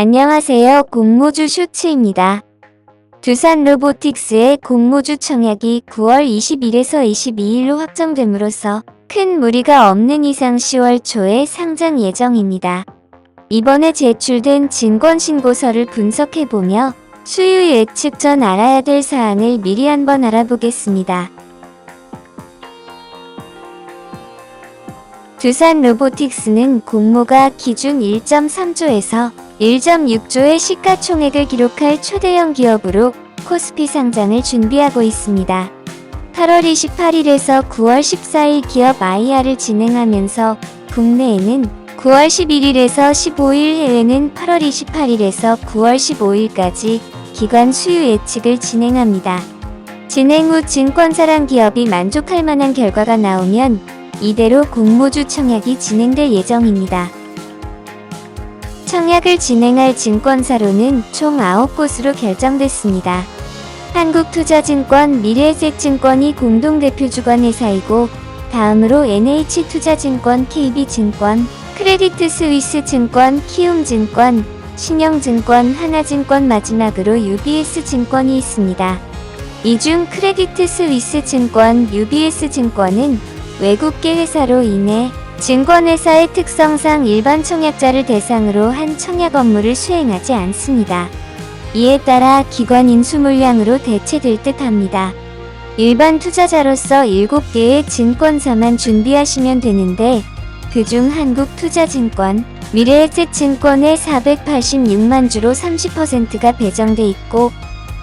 안녕하세요. 공모주 쇼츠입니다. 두산 로보틱스의 공모주 청약이 9월 20일에서 22일로 확정됨으로써 큰 무리가 없는 이상 10월 초에 상장 예정입니다. 이번에 제출된 증권 신고서를 분석해보며 수요 예측 전 알아야 될 사항을 미리 한번 알아보겠습니다. 두산 로보틱스는 공모가 기준 1.3조에서 1.6조의 시가총액을 기록할 초대형 기업으로 코스피 상장을 준비하고 있습니다. 8월 28일에서 9월 14일 기업 IR을 진행하면서 국내에는 9월 11일에서 15일 해외는 8월 28일에서 9월 15일까지 기관 수요 예측을 진행합니다. 진행 후 증권사랑 기업이 만족할 만한 결과가 나오면 이대로 공모주 청약이 진행될 예정입니다. 청약을 진행할 증권사로는 총 9곳으로 결정됐습니다. 한국투자증권, 미래에셋증권이 공동대표 주관회사이고 다음으로 NH투자증권, KB증권, 크레디트 스위스 증권, 키움증권, 신영증권, 하나증권 마지막으로 UBS증권이 있습니다. 이 중 크레디트 스위스 증권, UBS증권은 외국계 회사로 인해 증권회사의 특성상 일반 청약자를 대상으로 한 청약 업무를 수행하지 않습니다. 이에 따라 기관 인수 물량으로 대체될 듯 합니다. 일반 투자자로서 7개의 증권사만 준비하시면 되는데 그중 한국투자증권, 미래에셋증권의 486만 주로 30%가 배정돼 있고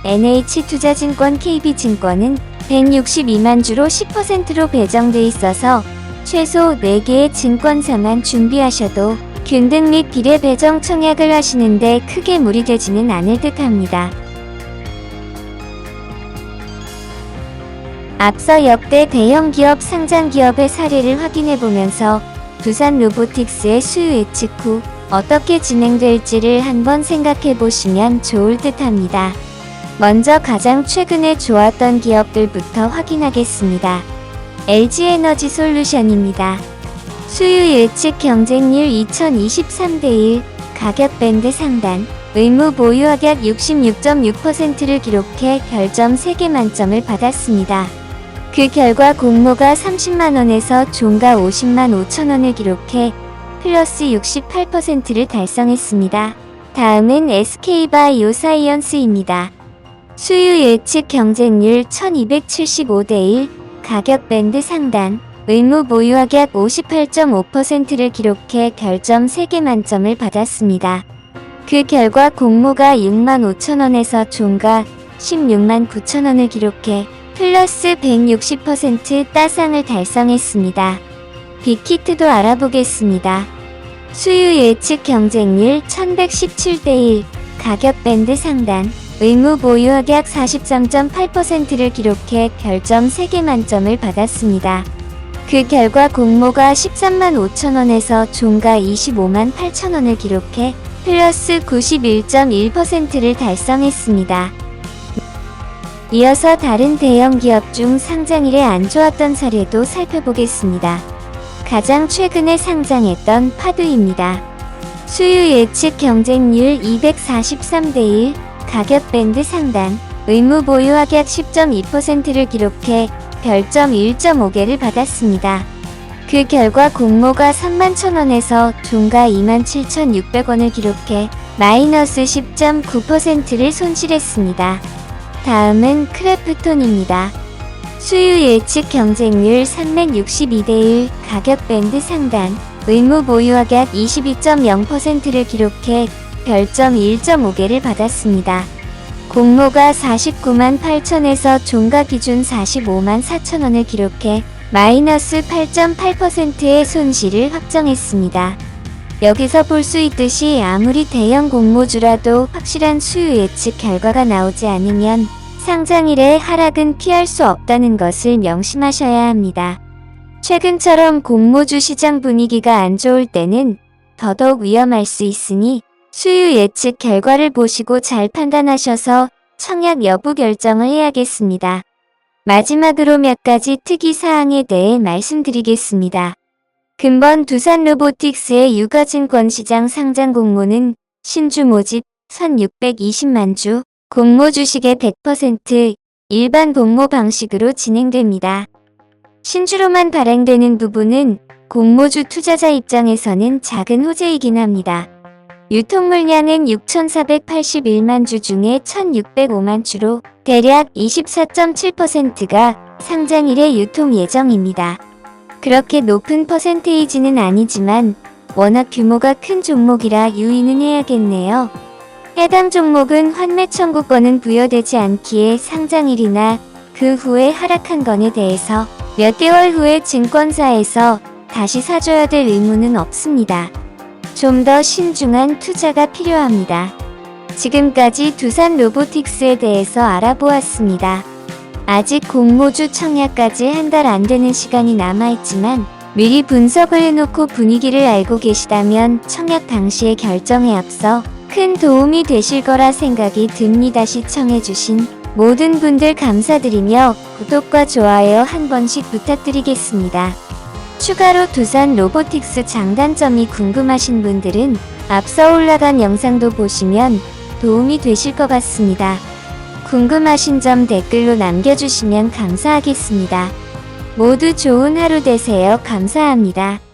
NH투자증권 KB증권은 162만 주로 10%로 배정돼 있어서 최소 4개의 증권사만 준비하셔도 균등 및 비례 배정 청약을 하시는데 크게 무리되지는 않을 듯 합니다. 앞서 역대 대형 기업 상장 기업의 사례를 확인해 보면서 두산 로보틱스의 수요 예측 후 어떻게 진행될지를 한번 생각해 보시면 좋을 듯 합니다. 먼저 가장 최근에 좋았던 기업들부터 확인하겠습니다. LG에너지 솔루션입니다. 수요 예측 경쟁률 2023대1 가격 밴드 상단 의무 보유하약 66.6%를 기록해 별점 3개 만점을 받았습니다. 그 결과 공모가 30만원에서 종가 50만 5천원을 기록해 플러스 68%를 달성했습니다. 다음은 SK바이오 사이언스입니다. 수요 예측 경쟁률 1275대1 가격 밴드 상단 의무 보유하약 58.5%를 기록해 별점 3개 만점을 받았습니다. 그 결과 공모가 6만 5천원에서 종가 16만 9천원을 기록해 플러스 160% 따상을 달성했습니다. 빅히트도 알아보겠습니다. 수요 예측 경쟁률 1117대 1 가격 밴드 상단 의무 보유하약 43.8%를 기록해 별점 3개 만점을 받았습니다. 그 결과 공모가 13만 5천원에서 종가 25만 8천원을 기록해 플러스 91.1%를 달성했습니다. 이어서 다른 대형 기업 중 상장일에 안 좋았던 사례도 살펴보겠습니다. 가장 최근에 상장했던 파두입니다. 수요 예측 경쟁률 243대 1 가격 밴드 상단 의무 보유하약 10.2%를 기록해 별점 1.5개를 받았습니다. 그 결과 공모가 3만 천원에서 종가 2만 7,600원을 기록해 마이너스 10.9%를 손실했습니다. 다음은 크래프톤입니다. 수요 예측 경쟁률 362대1 가격 밴드 상단 의무 보유하약 22.0%를 기록해 별점 1.5개를 받았습니다. 공모가 49만 8천에서 종가 기준 45만 4천원을 기록해 마이너스 8.8%의 손실을 확정했습니다. 여기서 볼 수 있듯이 아무리 대형 공모주라도 확실한 수요 예측 결과가 나오지 않으면 상장일의 하락은 피할 수 없다는 것을 명심하셔야 합니다. 최근처럼 공모주 시장 분위기가 안 좋을 때는 더더욱 위험할 수 있으니 수요 예측 결과를 보시고 잘 판단하셔서 청약 여부 결정을 해야겠습니다. 마지막으로 몇 가지 특이 사항에 대해 말씀드리겠습니다. 근본 두산 로보틱스의 유가증권 시장 상장 공모는 신주 모집 1620만 주, 공모 주식의 100% 일반 공모 방식으로 진행됩니다. 신주로만 발행되는 부분은 공모주 투자자 입장에서는 작은 호재이긴 합니다. 유통 물량은 6,481만 주 중에 1,605만 주로 대략 24.7%가 상장일에 유통 예정입니다. 그렇게 높은 퍼센테이지는 아니지만 워낙 규모가 큰 종목이라 유의는 해야겠네요. 해당 종목은 환매 청구권은 부여되지 않기에 상장일이나 그 후에 하락한 건에 대해서 몇 개월 후에 증권사에서 다시 사줘야 될 의무는 없습니다. 좀 더 신중한 투자가 필요합니다. 지금까지 두산 로보틱스에 대해서 알아보았습니다. 아직 공모주 청약까지 한 달 안 되는 시간이 남아있지만 미리 분석을 해놓고 분위기를 알고 계시다면 청약 당시의 결정에 앞서 큰 도움이 되실 거라 생각이 듭니다. 시청해주신 모든 분들 감사드리며 구독과 좋아요 한 번씩 부탁드리겠습니다. 추가로 두산 로보틱스 장단점이 궁금하신 분들은 앞서 올라간 영상도 보시면 도움이 되실 것 같습니다. 궁금하신 점 댓글로 남겨주시면 감사하겠습니다. 모두 좋은 하루 되세요. 감사합니다.